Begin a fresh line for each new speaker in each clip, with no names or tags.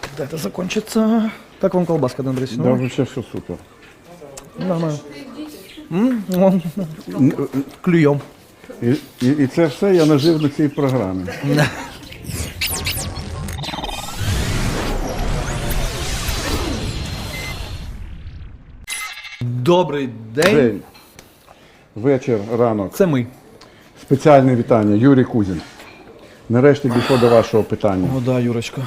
Когда это закончится? Как вам колбаска, Андрей?
Да, вообще все супер.
Нормально. Ну, Клюем.
І, і, і це все я нажив на цій програмі.
Добрий день.
День, вечір, ранок.
Це ми.
Спеціальне вітання. Юрій Кузін. Нарешті дійшло до вашого питання
О, да, Юрочка.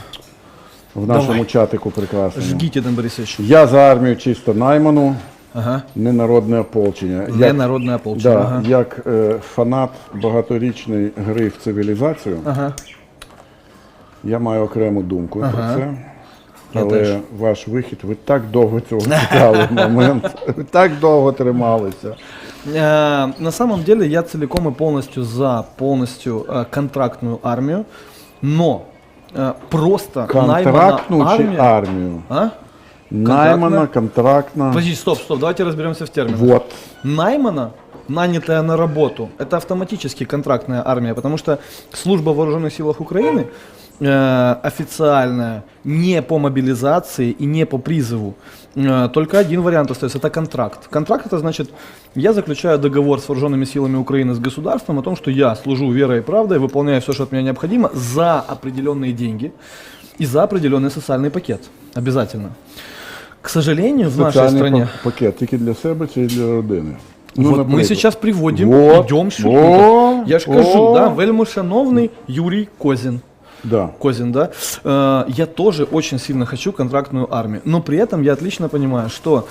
в нашому
Давай.
чатику прекрасному.
Жгіть, Дан Борисович.
Я за армію чисто найману,
Ага.
не народне ополчення.
Не народне ополчення.
да,
Ага.
як е, фанат багаторічної гри в цивілізацію,
Ага.
я маю окрему думку
Ага.
про це.
Я
Але
теж.
ваш вихід, ви так довго цього чекали в момент, ви так довго трималися.
Э, На самом деле я целиком и полностью за полностью э, контрактную армию, но э, просто
Контрактну
наймана
чи
армия...
армію?
А?
Наймана, контрактна.
Подожди, стоп, стоп, давайте разберемся в терминах.
Вот.
Наймана, нанятая на работу, это автоматически контрактная армия, потому что служба в вооруженных силах Украины э, официальная, не по мобилизации и не по призыву. Э, только один вариант остается, это контракт. Контракт это значит, я заключаю договор с вооруженными силами Украины, с государством о том, что я служу верой и правдой, выполняю все, что от меня необходимо, за определенные деньги и за определенный социальный пакет. Обязательно. К сожалению, в нашей стране...
па- пакет тільки для себе чи для родини.
вот мы
Ну,
сейчас приводим,
Вот.
идем сюда.
О,
Я ж кажу,
о.
да, вельми шановний Юрий Козин.
Да.
Козин, да, э, я тоже очень сильно хочу контрактную армию, но при этом я отлично понимаю, что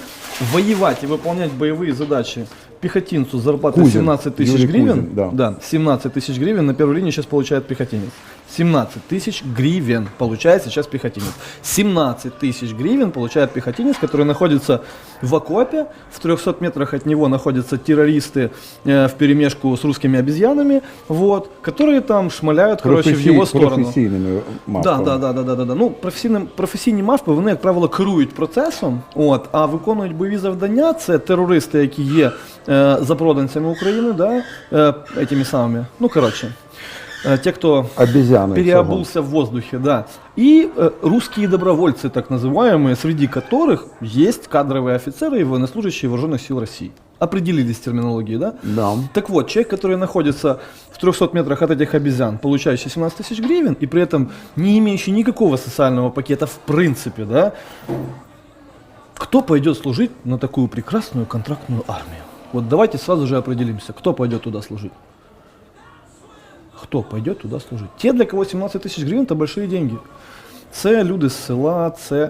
воевать и выполнять боевые задачи пехотинцу с зарплатой
Кузин,
17 тысяч
Юрий
гривен,
Кузин, да.
17 тысяч гривен на первой линии сейчас получает пехотинец. 17 тысяч гривен получает сейчас пехотинец. 17 тысяч гривен получает пехотинец, который находится в окопе, в 300 метрах от него находятся террористы э, в перемешку с русскими обезьянами, вот, которые там шмаляют, короче, в
Професій-
его сторону.
Професійними
Да,
мавпами.
да, да, да, да, да, да. Ну, професійні, професійні мавпи, вони, як правило, керують процесом, от, а виконують бойові завдання. Це терористи, які є е, запроданцями України, да, е, этими самими. Ну, коротше, е, ті, хто
Обезьяни.
переобулся в воздухе, да. И э, русские добровольцы, так называемые, среди которых есть кадровые офицеры и военнослужащие вооруженных сил России. Определились с терминологией, да?
Да.
Так вот, человек, который находится в 300 метрах от этих обезьян, получающий 17 тысяч гривен, и при этом не имеющий никакого социального пакета в принципе, да, кто пойдет служить на такую прекрасную контрактную армию? Вот давайте сразу же определимся, кто пойдет туда служить. Хто пойдет туди служити? Ті, для кого 17 тисяч гривень, це большие деньги. Це люди з села, це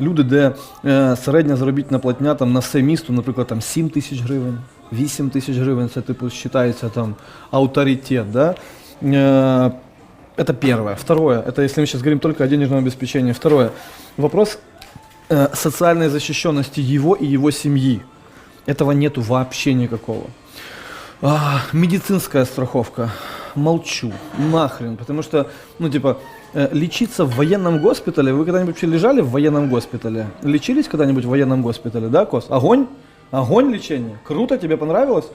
люди, де е, середня заробітна платня там, на все місто, наприклад, там 7 тисяч гривень, 8 тисяч гривень, це типу вважається там авторитет. Да? Е, это первое. Второе, это если мы сейчас говорим только о денежном обеспечении. Второе, вопрос э, социальной защищенности его и его семьи. Этого нету вообще никакого. А, медицинская страховка. Молчу. Нахрен. Потому что, ну, типа, э, лечиться в военном госпитале. Вы когда-нибудь вообще лежали в военном госпитале? Лечились когда-нибудь в военном госпитале, да, Кос? Огонь? Огонь лечения. Круто, тебе понравилось?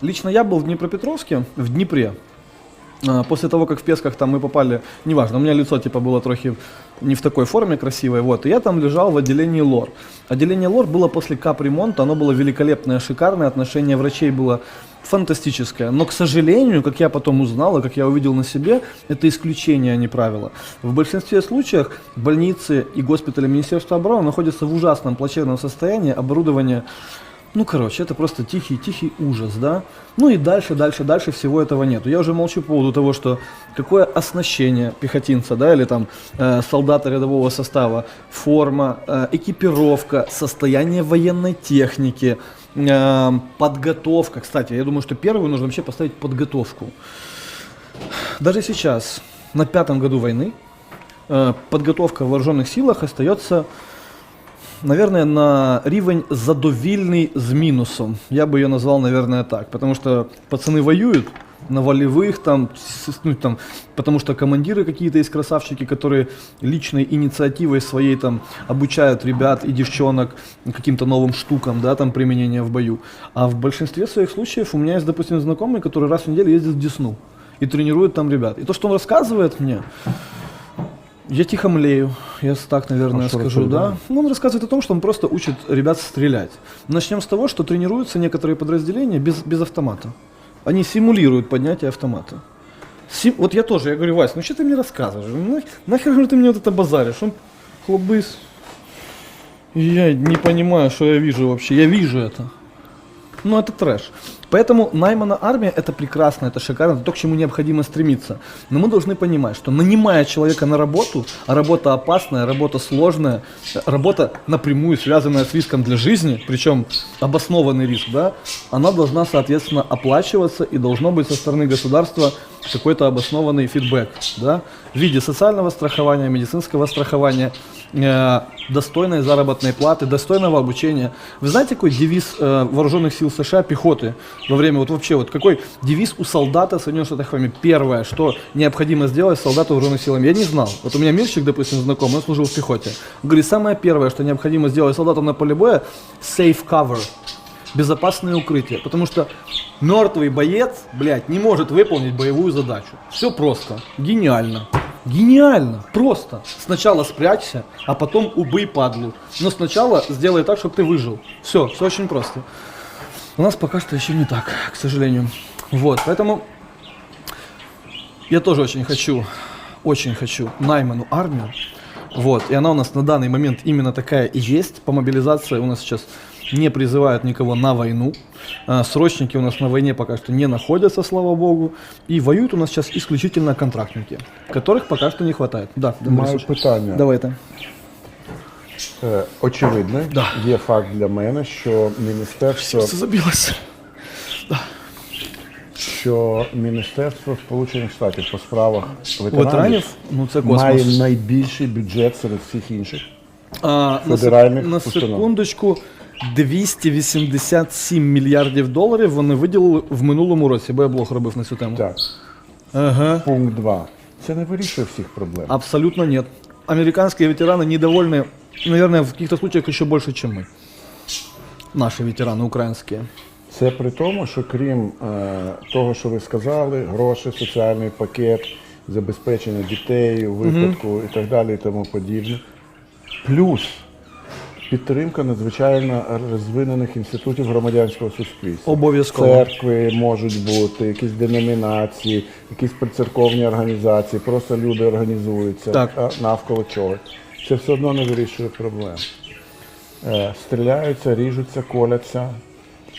Лично я был в Днепропетровске, в Днепре. А, После того, как в Песках там мы попали, неважно, у меня лицо типа было трохи не в такой форме красивой, вот, и я там лежал в отделении лор. Отделение лор было после капремонта, оно было великолепное, шикарное, отношение врачей было фантастическое. Но, к сожалению, как я потом узнал и как я увидел на себе, это исключение, а не правило. В большинстве случаев больницы и госпитали Министерства обороны находятся в ужасном плачевном состоянии, оборудование ну, короче, это просто тихий-тихий ужас, да? Ну и дальше, дальше, дальше всего этого нету. Я уже молчу по поводу того, что какое оснащение пехотинца, да, или там э, солдата рядового состава, форма, э, экипировка, состояние военной техники, э, подготовка. Кстати, я думаю, что первую нужно вообще поставить подготовку. Даже сейчас, на пятом году войны, э, подготовка в вооруженных силах остается наверное, на рівень задовільний з мінусом. Я бы ее назвал, наверное, так. Потому что пацаны воюют на волевых, там, с- ну, там, потому что командиры какие-то есть красавчики, которые личной инициативой своей там обучают ребят и девчонок каким-то новым штукам, да, там применения в бою. А в большинстве своих случаев у меня есть, допустим, знакомый, который раз в неделю ездит в Десну. и тренирует там ребят. И то, что он рассказывает мне, я тихо млею, я так, наверное,
А
скажу, да. Ну, он рассказывает о том, что он просто учит ребят стрелять. Начнем с того, что тренируются некоторые подразделения без, без автомата. Они симулируют поднятие автомата. Сим- вот я тоже, я говорю, Вась, ну что ты мне рассказываешь? Ну, нах- нахер же ты мне вот это базаришь? Он хлобыс. Я не понимаю, что я вижу вообще. Я вижу это. Ну, это трэш. Поэтому наймана армия это прекрасно, это шикарно, это то, к чему необходимо стремиться. Но мы должны понимать, что нанимая человека на работу, а работа опасная, работа сложная, э, работа напрямую связанная с риском для жизни, причем обоснованный риск, да, она должна, соответственно, оплачиваться и должно быть со стороны государства какой-то обоснованный фидбэк, да, в виде социального страхования, медицинского страхования, э, достойной заработной платы, достойного обучения. Вы знаете, какой девиз э, вооруженных сил США пехоты во время, вот вообще, вот какой девиз у солдата Соединенных Штатов Америки? Первое, что необходимо сделать солдату вооруженных силами. Я не знал. Вот у меня Мирчик, допустим, знакомый, он служил в пехоте. Он говорит, самое первое, что необходимо сделать солдату на поле боя, safe cover безопасное укрытие. Потому что мертвый боец, блядь, не может выполнить боевую задачу. Все просто. Гениально. Гениально. Просто. Сначала спрячься, а потом убей падлу. Но сначала сделай так, чтобы ты выжил. Все, все очень просто. У нас пока что еще не так, к сожалению. Вот, поэтому я тоже очень хочу, очень хочу найману армию. Вот, и она у нас на данный момент именно такая и есть. По мобилизации у нас сейчас не призывают никого на войну. А, Срочники у нас на войне пока что не находятся, слава богу. И воюют у нас сейчас исключительно контрактники, которых пока что не хватает. Да, Дмитрий
Маю
Борисович,
питання.
Давайте.
Е, Очевидно,
Да.
є факт для мене, що міністерство,
Сердце забилось.
що міністерство Сполучених Штатів по справах ветеранів,
Ветеранів? Ну це космос.
має найбільший бюджет серед всіх інших.
А, на, сек-
Федеральних
на
установ.
секундочку, 287 мільярдів доларів вони виділили в минулому році, бо я блог робив на цю тему.
Так,
Ага.
пункт 2. Це не вирішує всіх проблем.
Абсолютно нет. Американские ветераны недовольны, наверное, в каких-то случаях еще больше, чем мы. Наши ветераны украинские.
Це при тому, що крім е, того, що ви сказали, гроші, соціальний пакет, забезпечення дітей у випадку і так далі, і тому подібне. Плюс підтримка надзвичайно розвинених інститутів громадянського суспільства.
Обов'язково.
Церкви можуть бути, якісь деномінації, якісь прицерковні організації, просто люди організуються
Так.
а, навколо чогось. Це все одно не вирішує проблем. Е, стріляються, ріжуться, коляться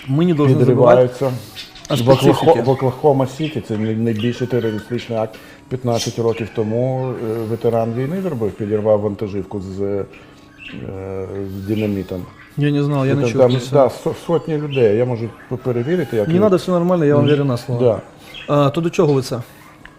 Мы не должны забывать
підриваються.
о
В, Оклахо-
специфике.
в Оклахома Сіті це най- найбільший терористичний акт 15 років тому. е, Ветеран війни зробив, підірвав вантажівку з, е, з динамітом.
Я не знал, я
Там,
не
там,
чув.
да, сотні людей. Я можу перевірити, як
Не треба, все нормально, я вам вірю на слово.
Да.
А, то до чого ви це?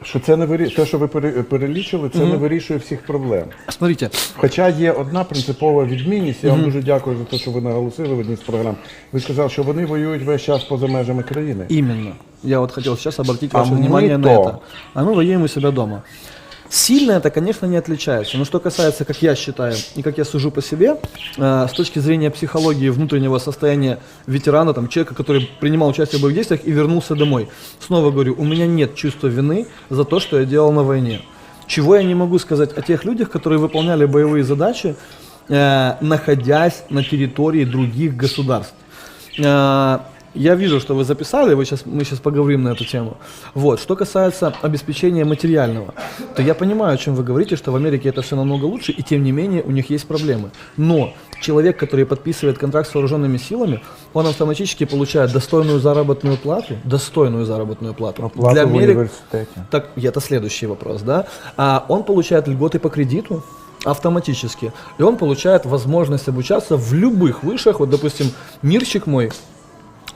Що це не вирі... те, що ви пере- перелічили, це не вирішує всіх проблем.
Смотрите,
Хоча є одна принципова відмінність, я вам дуже дякую за те, що ви наголосили в одній з програм. Ви сказали, що вони воюють весь час поза межами країни.
Именно. Я вот хотел сейчас обратить
А
ваше
мы
внимание на
то.
это. А мы воюем у себя дома. Сильно это, конечно, не отличается. Но что касается, как я считаю, и как я сужу по себе, э, с точки зрения психологии внутреннего состояния ветерана, там, человека, который принимал участие в боевых действиях и вернулся домой. Снова говорю, у меня нет чувства вины за то, что я делал на войне. Чего я не могу сказать о тех людях, которые выполняли боевые задачи, э, находясь на территории других государств. Э, Я вижу, что вы записали, вы сейчас, мы сейчас поговорим на эту тему. Вот. Что касается обеспечения материального, то я понимаю, о чем вы говорите, что в Америке это все намного лучше, и тем не менее у них есть проблемы. Но человек, который подписывает контракт с вооруженными силами, он автоматически получает достойную заработную плату, достойную заработную плату.
Оплата
Для
в
Америки- так, это следующий вопрос, да? А он получает льготы по кредиту автоматически, и он получает возможность обучаться в любых вышах. Вот, допустим, Мирчик мой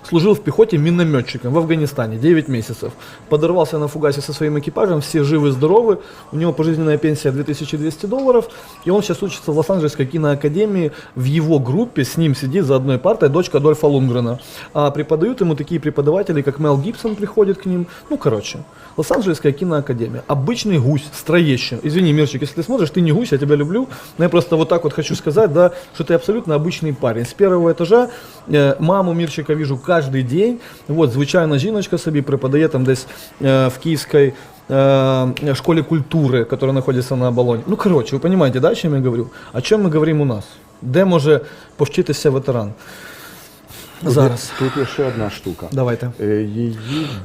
служил в пехоте минометчиком в Афганистане 9 месяцев. Подорвался на фугасе со своим экипажем, все живы, здоровы. У него пожизненная пенсия 2200 долларов. И он сейчас учится в Лос-Анджелесской киноакадемии. В его группе с ним сидит за одной партой дочка Адольфа Лунгрена. А преподают ему такие преподаватели, как Мел Гибсон приходит к ним. Ну, короче, Лос-Анджелесская киноакадемия. Обычный гусь, строещин. Извини, Мирчик, если ты смотришь, ты не гусь, я тебя люблю. Но я просто вот так вот хочу сказать, да, что ты абсолютно обычный парень. С первого этажа э, маму Мирчика вижу кожен день. От, звичайна жіночка собі преподає там десь е, в Київській е, школі культури, яка знаходиться на оболоні. Ну, коротше, ви розумієте, да, чому я говорю? О чому ми говоримо у нас? Де може повчитися ветеран? Зараз.
Тут є ще одна штука.
Давайте.
Її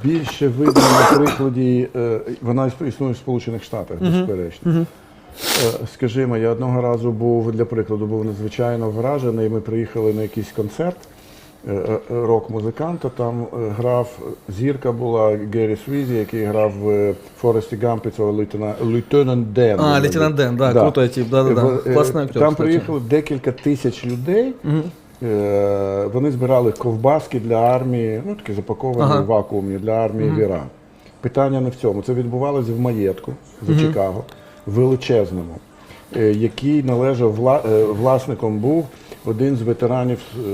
більше видно на прикладі, е, вона існує в Сполучених Штатах, безперечно. Е, Скажімо, я одного разу був для прикладу, був надзвичайно вражений. Ми приїхали на якийсь концерт рок-музиканта. Там е, грав зірка була Геррі Свізі, який грав в Форесті Гампі цього лейтена- лейтенант Ден.
А, лейтенант Ден, да, крутой тип, да-да-да.
Е,
Класний актер,
Там
кстати.
приїхало декілька тисяч людей. Е, Вони збирали ковбаски для армії, ну такі запаковані
Ага.
вакуумні для армії в Іран. Питання не в цьому. Це відбувалося в маєтку за Чикаго, величезному, е, який належав вла- е, власником був один з ветеранів, е,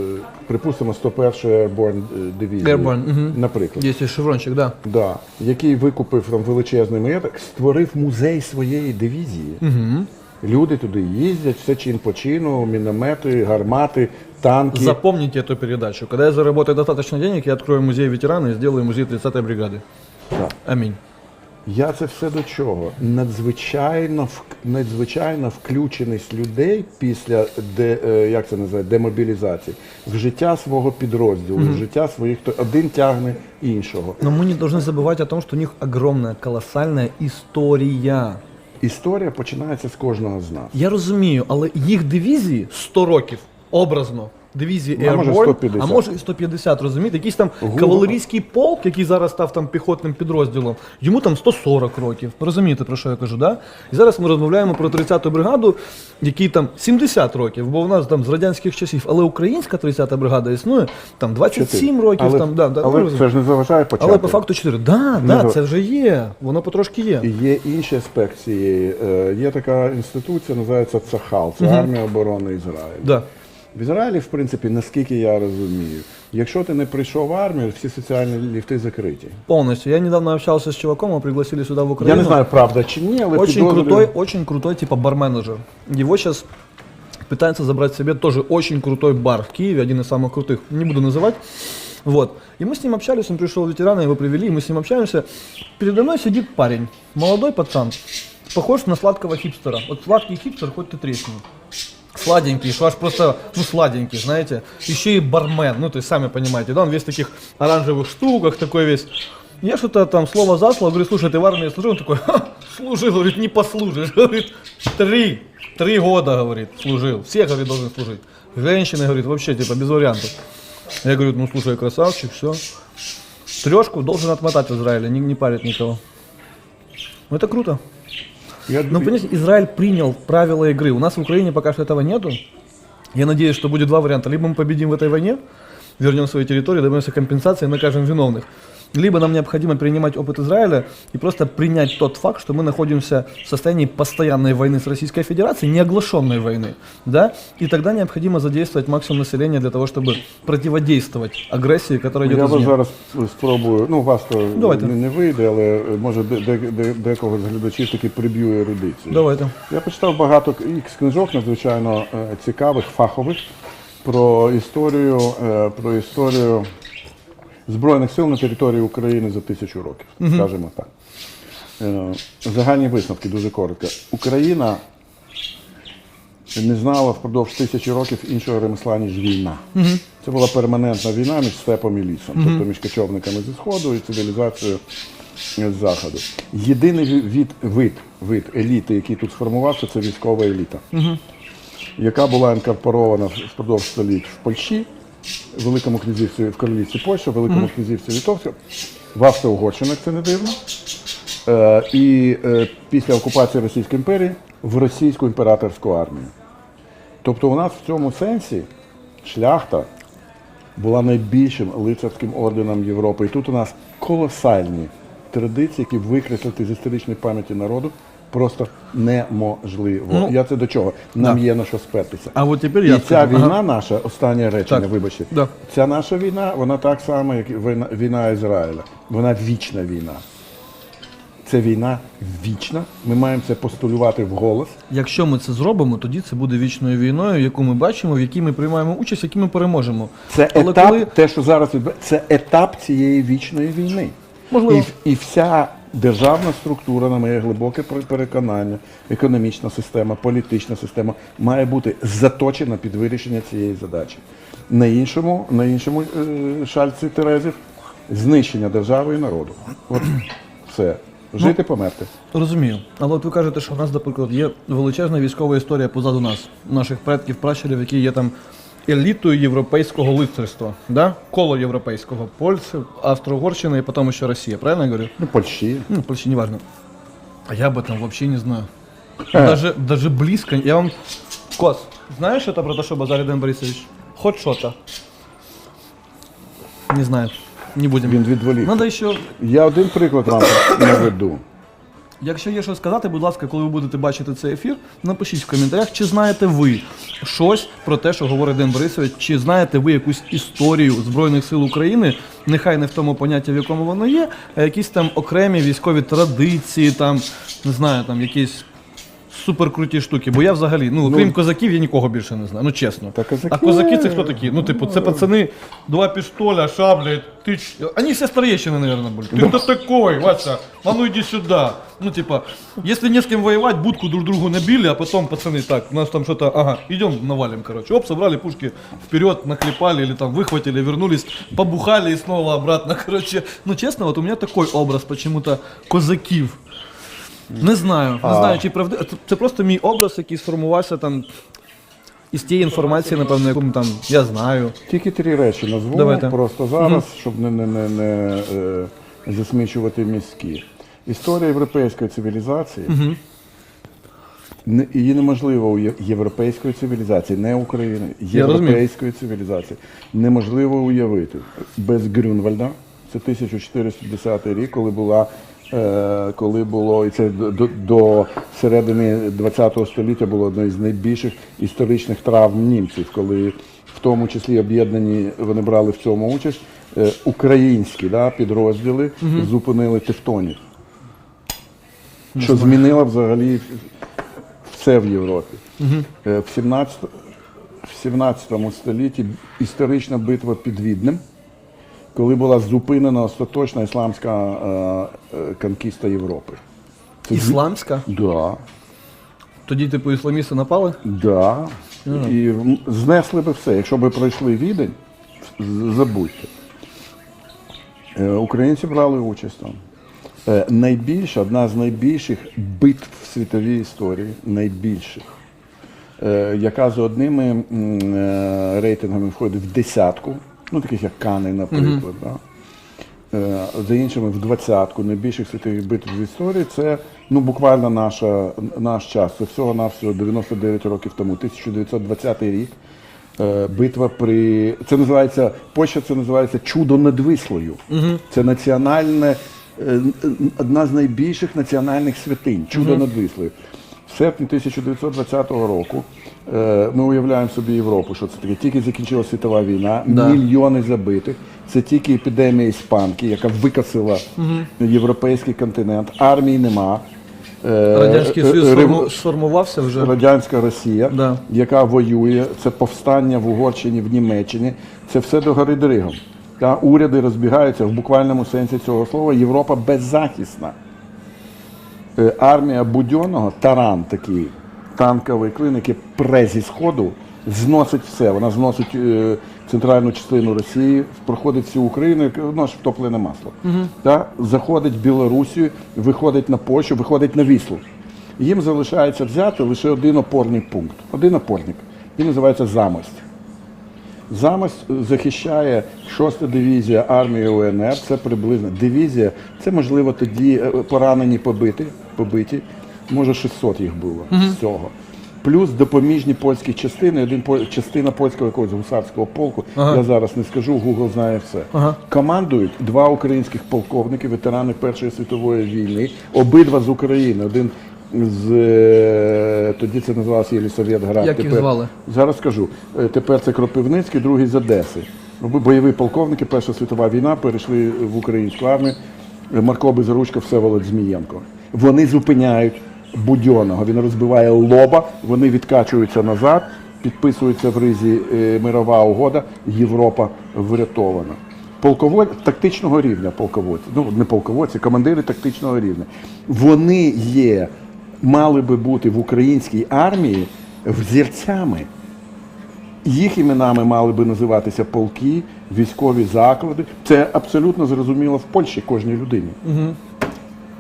припустимо, 101-ї Airborne е, дивізії.
Airborne, мгм.
Наприклад.
Є ще шеврончик, да.
Да, який викупив там величезний маєток, створив музей своєї дивізії.
Угу.
Люди туди їздять, все чин по чину, міномети, гармати, танки.
Запомните эту передачу. Когда я заработаю достаточно денег, я открою музей ветерана и сделаю музей 30-й бригады.
Так.
Аминь.
Я це все до чого? Надзвичайно вк- надзвичайно включеність людей після де, е, як це називає, демобілізації в життя свого підрозділу, в життя своїх то один тягне іншого.
Но мы не должны забывать о том, что у них огромная, колоссальная история.
Історія починається з кожного з нас.
Я розумію, але їх дивізії 100 років, образно. Дивізії
а може, 150.
а може і 150, розумієте? Якийсь там кавалерійський полк, який зараз став там піхотним підрозділом, йому там 140 років. Розумієте, про що я кажу, да? І зараз ми розмовляємо про 30-ту бригаду, якій там 70 років, бо в нас там з радянських часів, але українська 30-та бригада існує там 27 років,
але,
там, да, да,
але це ж не заважає почати.
але по факту 4. Да,
Не
да,
за-
це вже є. Воно потрошки є.
І Є інший аспект цієї. Е, Є така інституція, називається ЦАХАЛ, це армія оборони Ізраїлю.
Да.
В Ізраїлі, в принципі, наскільки я розумію, якщо ти не прийшов в армію, всі соціальні ліфти закриті.
Полностью. Я недавно общался с чуваком, его пригласили сюда в
Я
Украину.
не знаю, правда чи ні, але
Очень
підозрюю-
крутой, очень крутой типа бар-менеджер. Его сейчас пытается забрать себе тоже очень крутой бар в Киеве, один из самых крутых, не буду называть. Вот. И мы с ним общались, он пришел ветерана, его привели, мы с ним общаемся. Передо мной сидит парень, молодой пацан, похож на сладкого хипстера. Вот сладкий хипстер, хоть ты тресни. Сладенький, что аж просто, ну, сладенький, знаете. Еще и бармен, ну, то есть, сами понимаете, да, он весь в таких оранжевых штуках, такой весь. Я что-то там слово за слово говорю, слушай, ты в армии служил? Он такой, «Ха, служил, говорит, не послужишь. Говорит, три, три года, говорит, служил. Все, говорит, должны служить. Женщины, говорит, вообще, типа, без вариантов. Я говорю, ну, слушай, красавчик, все. Трешку должен отмотать в Израиле, не, не парит никого. Ну, это круто.
Я,
Ну, понимаете, Израиль принял правила игры. У нас в Украине пока что этого нету. Я надеюсь, что будет два варианта. Либо мы победим в этой войне, вернем свои территории, добьемся компенсации и накажем виновных. Либо нам необходимо принимать опыт Израиля и просто принять тот факт, что мы находимся в состоянии постоянной войны с Российской Федерацией, неоглашенной войны. Да? И тогда необходимо задействовать максимум населения для того, чтобы противодействовать агрессии, которая идет
я вас
извне.
зараз спробую, ну у вас то
Давайте.
не, не вийде, але е, може де, де, де, декого з глядачів таки приб'ю ерудицію.
Давайте.
Я почитав багато к- ікс книжок надзвичайно е, цікавих, фахових про історію, е, про історію Збройних сил на території України за тисячу років, скажімо так. Е, Загальні висновки дуже коротко. Україна не знала впродовж тисячі років іншого ремесла, ніж війна. Це була перманентна війна між степом і лісом, тобто між кочовниками зі Сходу і цивілізацією з Заходу. Єдиний від, вид, вид еліти, який тут сформувався, це військова еліта, яка була інкорпорована впродовж століть в Польщі, Великому князівстві, в королівстві Польща, Великому князівстві Литовська, в Австро-Угорщинах це не дивно. Е, і е, після окупації Російської імперії в російську імператорську армію. Тобто у нас в цьому сенсі шляхта була найбільшим лицарським орденом Європи. І тут у нас колосальні традиції, які викреслити з історичної пам'яті народу просто неможливо.
Ну,
я це до чого? Нам
да.
є на що спертися.
А вот теперь
І
я
ця війна
Ага.
наша, останнє речення,
Так.
вибачте,
Да.
ця наша війна, вона так само, як і війна, війна Ізраїля. Вона вічна війна. це війна вічна. Ми маємо це постулювати вголос.
Якщо ми це зробимо, тоді це буде вічною війною, яку ми бачимо, в якій ми приймаємо участь, в якій ми переможемо.
Це
Але
етап,
коли-
те, що зараз відбувається, це етап цієї вічної війни.
Можливо.
І, і вся державна структура, на моє глибоке пер- переконання, економічна система, політична система має бути заточена під вирішення цієї задачі. На іншому, на іншому е, шальці Терезів знищення держави і народу. От все. Жити, померти.
Розумію. Але от ви кажете, що в нас, наприклад, є величезна військова історія позаду нас, наших предків, пращурів, які є там елітою європейського лицарства, да? коло європейського, Польща, Австро-Угорщина і потім ще Росія. Правильно я говорю?
Ну, Польщі.
Ну, Польща, неважно. А я об этом вообще не знаю. Даже, даже близко. Я вам... Кос, знаешь это про то, что базарит Дэн Борисович? Хоть что-то. Не знаю. Не будем.
Він відволік.
Надо ще
Я один приклад вам наведу.
Якщо є що сказати, будь ласка, коли ви будете бачити цей ефір, напишіть в коментарях, чи знаєте ви щось про те, що говорить Ден Борисович, чи знаєте ви якусь історію Збройних сил України, нехай не в тому понятті, в якому воно є, а якісь там окремі військові традиції, там не знаю, там якісь суперкруті штуки. Бо я взагалі, ну крім козаків, я нікого більше не знаю. Ну чесно.
Та козаки-
А козаки це хто такі? Ну, типу, це пацани, два пістоля, шабля, тич. Они все старейшины, наверное, были. Ты кто такой, Вася? А ну иди сюда. Ну, типа, если не с кем воевать, будку друг другу набили, а потом, пацаны, так, у нас там что-то, ага, идем навалим, короче. Оп, собрали пушки вперед, наклепали или там выхватили, вернулись, побухали и снова обратно, короче. Ну, честно, вот у меня такой образ почему-то козаків. Не знаю, не
А.
знаю, чи правди. Це- Це просто мій образ, який сформувався там із тієї інформації, напевно, яку там я знаю.
Тільки три речі назву
Давайте.
просто зараз, щоб не, не, не, не е, засмічувати мізки. Історія європейської цивілізації. Не, її неможливо у є- європейської цивілізації, не України, європейської цивілізації. Неможливо уявити без Грюнвальда. Це 1410 рік, коли була. Е, Коли було, і це до, до, середини ХХ століття було одне з найбільших історичних травм німців, коли в тому числі об'єднані вони брали в цьому участь. е, Українські да, підрозділи зупинили тевтонів, що змінило взагалі все в Європі. В 17, в 17 столітті історична битва під Віднем, коли була зупинена остаточна ісламська е, е, конкіста Європи. Це
Ісламська?
Да,
Тоді, типу, ісламісти напали?
да. І м, знесли би все. Якщо би пройшли Відень, з- забудьте. Е, Українці брали участь там. Е, Найбільша, одна з найбільших битв в світовій історії, найбільших, е, яка за одними м, е, рейтингами входить в десятку, ну таких як Кани, наприклад. Да? Е, За іншими в двадцятку найбільших світових битв в історії це ну буквально наша, наш час. Це всього навсього 99 років тому, 1920 рік. Е, Битва при це називається Польща, це називається чудо над Вислою. Це національне, е, одна з найбільших національних святинь чудо над Вислою. Серпні 1920 року е, ми уявляємо собі Європу, що це таке. Тільки закінчилася світова війна,
Да.
мільйони забитих. Це тільки епідемія іспанки, яка викосила європейський континент. Армії нема. Е,
Радянський
е,
Союз
рев-
сформувався вже.
Радянська Росія,
Да.
яка воює, це повстання в Угорщині, в Німеччині, це все до гори дригом. Та уряди розбігаються в буквальному сенсі цього слова. Європа беззахисна. Е, Армія Будьонного, таран такий, танковий клин, який пре зі сходу, зносить все. Вона зносить е, центральну частину Росії, проходить всю Україну, як ну, втоплене масло. Та, заходить в Білорусію, виходить на Польщу, виходить на Віслу. Їм залишається взяти лише один опорний пункт. Один опорник. Він називається Замость. Замость захищає 6-та дивізія армії УНР. Це приблизно дивізія. Це можливо тоді е, поранені побиті, побиті. Може 600 їх було з цього. Плюс допоміжні польські частини, один частина польського якогось гусарського полку. Я зараз не скажу, Google знає все.
Ага.
Командують два українських полковники, ветерани Першої світової війни, обидва з України. Один з е, тоді це називалося Єлісаветград.
Як їх
тепер-
звали?
Зараз скажу. Е, Тепер це Кропивницький, другий з Одеси. Оби- Бойові полковники, Перша світова війна, перейшли в українську армію. Марко Безручко, Всеволод Змієнко. Вони зупиняють Будьонного, він розбиває лоба, вони відкачуються назад, підписується в ризі е, мирова угода, Європа врятована. Полководці тактичного рівня полководці, ну не полководці, командири тактичного рівня. Вони є, мали би бути в українській армії взірцями. Їх іменами мали би називатися полки, військові заклади. Це абсолютно зрозуміло в Польщі кожній людині.
Угу.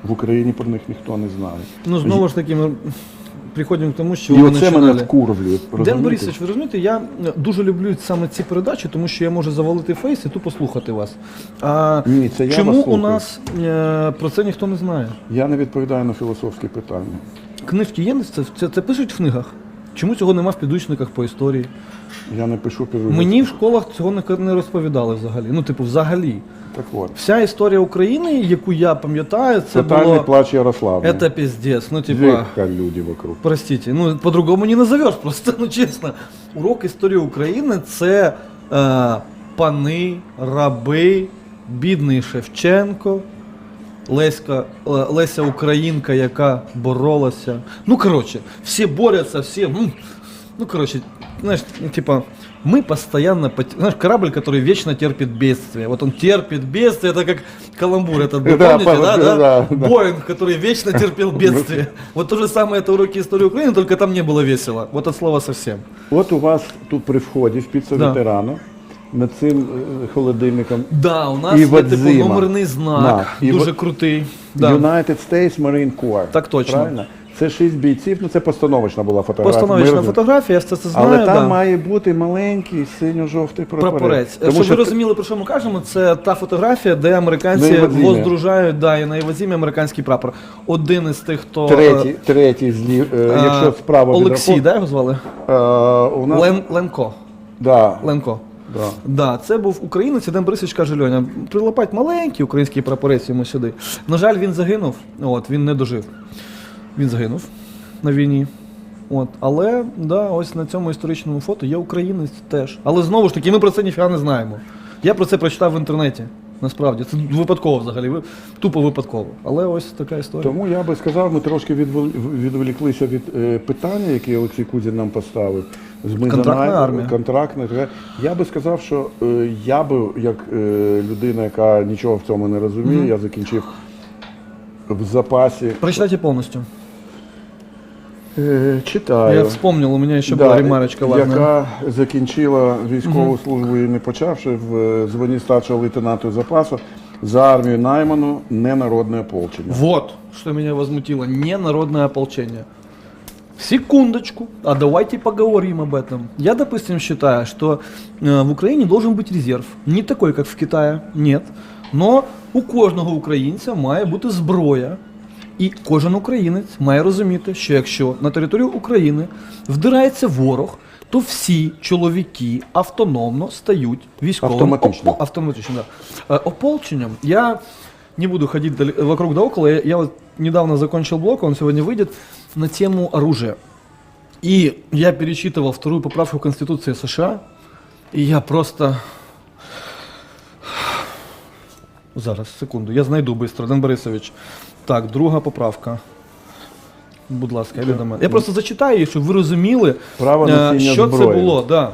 В Україні про них ніхто не знає.
Ну, знову ж таки, ми приходимо к тому, що
І оце мене
починали.
вкурвлює.
Ден
розумієте?
Борисович, ви розумієте, я е, дуже люблю саме ці передачі, тому що я можу завалити фейс і тупо слухати вас. А
Ні, це я
чому
вас
у
слухаю.
нас е, про це ніхто не знає?
Я не відповідаю на філософські питання.
Книжки є, це, це, це пишуть в книгах. Чому цього нема в підручниках по історії?
Я не пишу під
Мені в школах цього не, не розповідали взагалі. Ну, типу, взагалі.
Так от.
Вся історія України, яку я пам'ятаю, це
Тотальний
було.
плач Ярославни.
Это пиздец. Ну, типа.
Века люди вокруг.
Простите, ну по-другому не назовеш просто, ну чесно. Урок історії України це е, пани, раби, бідний Шевченко, Леська, е, Леся Українка, яка боролася. Ну, коротше, всі борються, всі. м, Ну, короче, знаешь, ну, типа, мы постоянно, пот- знаешь, корабль, который вечно терпит бедствие. Вот он терпит бедствие, это как каламбур, это вы
Да,
помните, да,
да,
да?
да, да.
Боинг, который вечно терпел бедствие. Вот то же самое это уроки истории Украины, только там не было весело. Вот от слова совсем.
От у вас тут при вході в піца
Да.
ветерана над цим е, холодильником
Да, у нас
І
є типу номерний знак,
На,
дуже
Ва-
крутий. Да.
United States Marine Corps.
Так точно.
Правильно? Це шість бійців, ну це постановочна була фотографія.
Постановочна
Ми
фотографія, я це, це знаю.
Але там
да.
має бути маленький синьо-жовтий прапорець.
Прапорець.
Тому
Щоб ви розуміли, про що ми кажемо, це та фотографія, де американці воздружають да, і на Івазімі американський прапор. Один із тих, хто.
третій, третій злів, е, якщо справа
Олексій, да, його звали?
е, у нас,
Лен, Ленко.
да,
Ленко.
Да.
Да, це був українець, Ден Борисович каже Льоня, прилипать маленький український прапорець йому сюди. На жаль, він загинув, от, він не дожив. Він загинув на війні. От, але да, ось на цьому історичному фото є українець теж. Але знову ж таки, ми про це ніфіга не знаємо. Я про це прочитав в інтернеті. Насправді, це випадково взагалі, тупо випадково. Але ось така історія.
Тому я би сказав, ми трошки відволіклися від е, питання, яке Олексій Кузін нам поставив. З
Контрактна армія.
контрактна. Я би сказав, що е, я би, як е, людина, яка нічого в цьому не розуміє, я закінчив в запасі.
Прочитайте повністю.
Е, читаю.
Я вспомнил, у меня еще
Да,
была ремарочка важная.
яка закінчила військову службу і не почавши в званні старшого лейтенанту запасу за армію найману ненародне ополчення.
Вот, что меня возмутило. Не народное ополчение. Секундочку, а давайте поговорим об этом. Я, допустим, считаю, что э, в Украине должен быть резерв. Не такой, как в Китае, нет. Но у кожного українця має бути зброя. І кожен українець має розуміти, що якщо на територію України вдирається ворог, то всі чоловіки автономно стають військовим
Автоматично.
опо- автоматично, да. Э, ополченнем. Я не буду ходить дали- вокруг да около. Я, я вот недавно закончил блок, он сегодня выйдет на тему оружия. И я перечитывал вторую поправку Конституции США, и я просто... Зараз, секунду, я знайду швидко, Ден Борисович. Так, друга поправка. Будь ласка, я до мене. Я просто зачитаю її, щоб ви розуміли,
Право
е,
носіння
що це було. Да.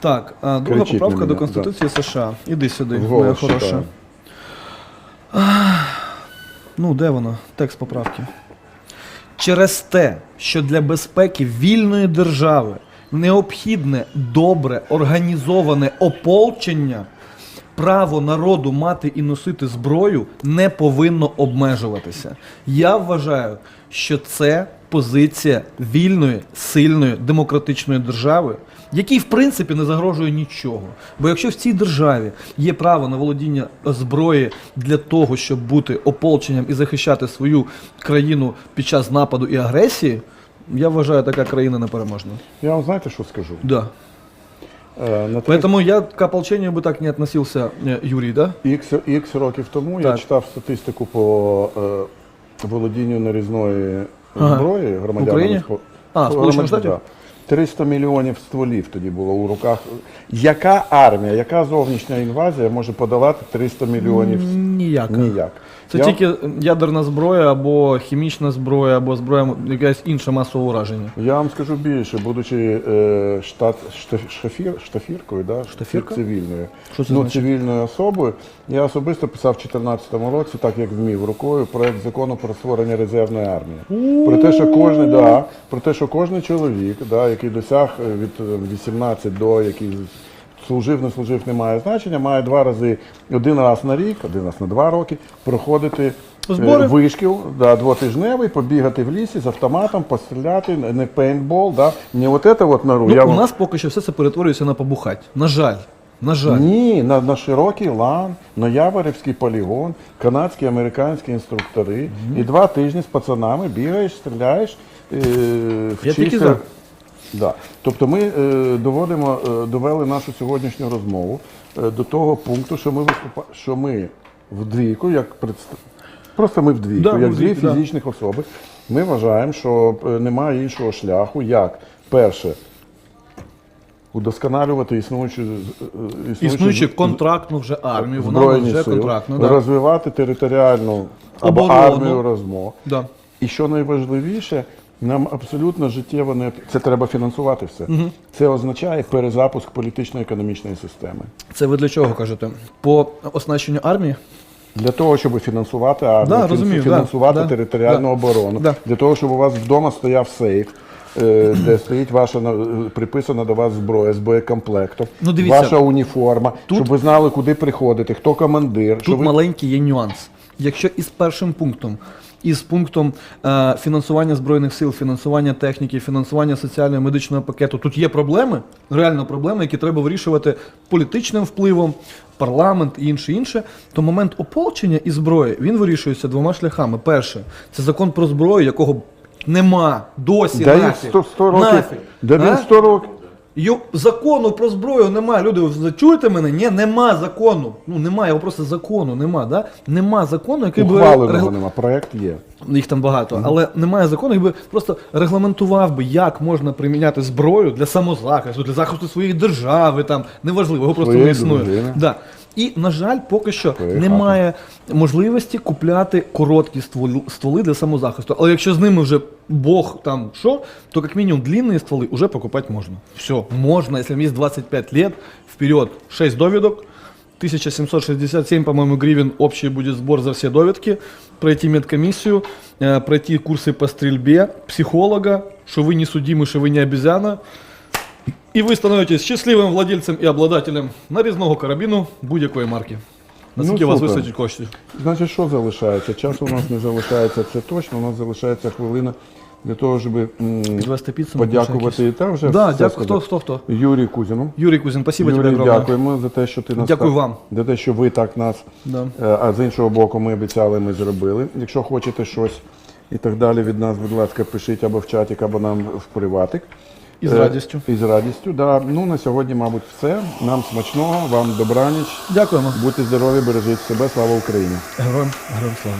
Так, а, друга
Кричіть
поправка до
мене,
Конституції США. Іди сюди, моя
Вголос
хороша.
читаю.
Ну, де воно? Текст поправки. Через те, що для безпеки вільної держави необхідне добре організоване ополчення, право народу мати і носити зброю не повинно обмежуватися. Я вважаю, що це позиція вільної, сильної, демократичної держави, якій в принципі не загрожує нічого. Бо якщо в цій державі є право на володіння зброї для того, щоб бути ополченням і захищати свою країну під час нападу і агресії, я вважаю, така країна непереможна.
Я вам знаєте, що скажу?
Да.
Е, На три-
Поэтому я к ополчению бы так не относился, э, Юрий, да?
Ікс, ікс років тому я
Так.
читав статистику по е, володінню нарізної
Ага.
зброї громадянам.
Україні?
схо-
А,
громадян-
Сполучених Штатів?
да. 300 мільйонів стволів тоді було у руках. Яка армія, яка зовнішня інвазія може подолати 300 мільйонів?
Ніяк.
Ніяк.
Це
Я-
тільки ядерна зброя або хімічна зброя, або зброя якась інша масове ураження.
Я вам скажу більше, будучи е, штат штаф- штафір, штафіркою, да?
Штафірка?
цивільною,
Що це
ну,
значить?
цивільною особою, я особисто писав в 2014 році, так як вмів рукою, проект закону про створення резервної армії. Про те, що кожен, да, про те, що кожен чоловік, да, який досяг е, від е, 18 до який служив, не служив, не має значення, має два рази, один раз на рік, один раз на два роки проходити. е,
Збори.
Вишкіл, да, двотижневий, побігати в лісі з автоматом, постріляти, не пейнтбол, да, не от це от нору.
Ну,
Я
у
вам-
нас поки що все це перетворюється на побухать. На жаль. На жаль.
Ні, на, на широкий лан, на Яворівський полігон, канадські, американські інструктори. І два тижні з пацанами бігаєш, стріляєш, е,
Я тільки
вчишся.
за.
Да. Тобто ми е, доводимо, е, довели нашу сьогоднішню розмову е, до того пункту, що ми виступа, що ми в двійку, як представ... просто ми в двійку,
Да,
як дві
двійку, да.
фізичних особи, ми вважаємо, що е, немає іншого шляху, як перше. Удосконалювати існуючу, е, е,
Існуючи контрактну вже армію, вона
збройні
вже
сили,
контрактна. Да.
розвивати територіальну або
Оборону.
армію розмов.
Да.
І що найважливіше, нам абсолютно життєво не це треба фінансувати все. Це означає перезапуск політично-економічної системи.
Це ви для чого кажете? По оснащенню армії?
Для того, щоб фінансувати армію,
Да, розумію,
фінансувати
да,
територіальну
да.
оборону,
Да.
для того, щоб у вас вдома стояв сейф. е, Де стоїть ваша на- приписана до вас зброя з боєкомплектом,
Ну, дивіться,
ваша уніформа,
тут-
щоб ви знали, куди приходити, хто командир.
Тут
щоб ви...
маленький є нюанс. Якщо із першим пунктом, із пунктом е, фінансування збройних сил, фінансування техніки, фінансування соціального медичного пакету, тут є проблеми, реально проблеми, які треба вирішувати політичним впливом, парламент і інше інше, то момент ополчення і зброї він вирішується двома шляхами. Перше, це закон про зброю, якого нема досі.
Да
нафіг.
100, 100 років.
Нафіг.
Да він 100 років.
Йо, закону про зброю немає. Люди, ви чуєте мене? Ні, нема закону. Ну немає, його просто закону нема. Да? Нема закону, який би Регла...
нема, проект є.
їх там багато, але немає закону, який би просто регламентував би, як можна приміняти зброю для самозахисту, для захисту своєї держави, там неважливо, його просто не існує.
дружини.
Да. І, на жаль, поки що
Своєї
немає можливості купляти короткі стволи, стволи для самозахисту. Але якщо з ними вже Бог там що, то як мінімум длинні стволи вже покупати можна. Все, можна, якщо є 25 лет, вперед, 6 довідок, 1767, по-моему, гривен общий будет сбор за все довідки, пройти медкомиссию, э, пройти курсы по стрельбе, психолога, что вы не судимы, что вы не обезьяна. И вы становитесь счастливым владельцем и обладателем нарізного карабіну будь-якої марки. Наскільки
Ну,
у вас
супер.
вистачить коштів?
Значить, що залишається? Часу у нас не залишається, це точно. У нас залишається хвилина для того, щоб м,
Підвести підсумок.
подякувати. Та вже
Да,
все
дякую. Хто, хто, хто?
Юрію Кузіну.
Юрій Кузін, спасибо тебе
Юрій,
огромное.
дякуємо за те, що ти нас
Дякую
так-
вам.
За те, що ви так нас.
Да.
Е, А з іншого боку, ми обіцяли, ми зробили. Якщо хочете щось і так далі від нас, будь ласка, пишіть або в чатик, або нам в приватик.
І з
Е,
радістю.
І з радістю, да. Ну на сьогодні, мабуть, все. Нам смачного, вам добраніч.
Дякуємо.
Будьте здорові, бережіть себе, слава Україні!
Героям, героям слава.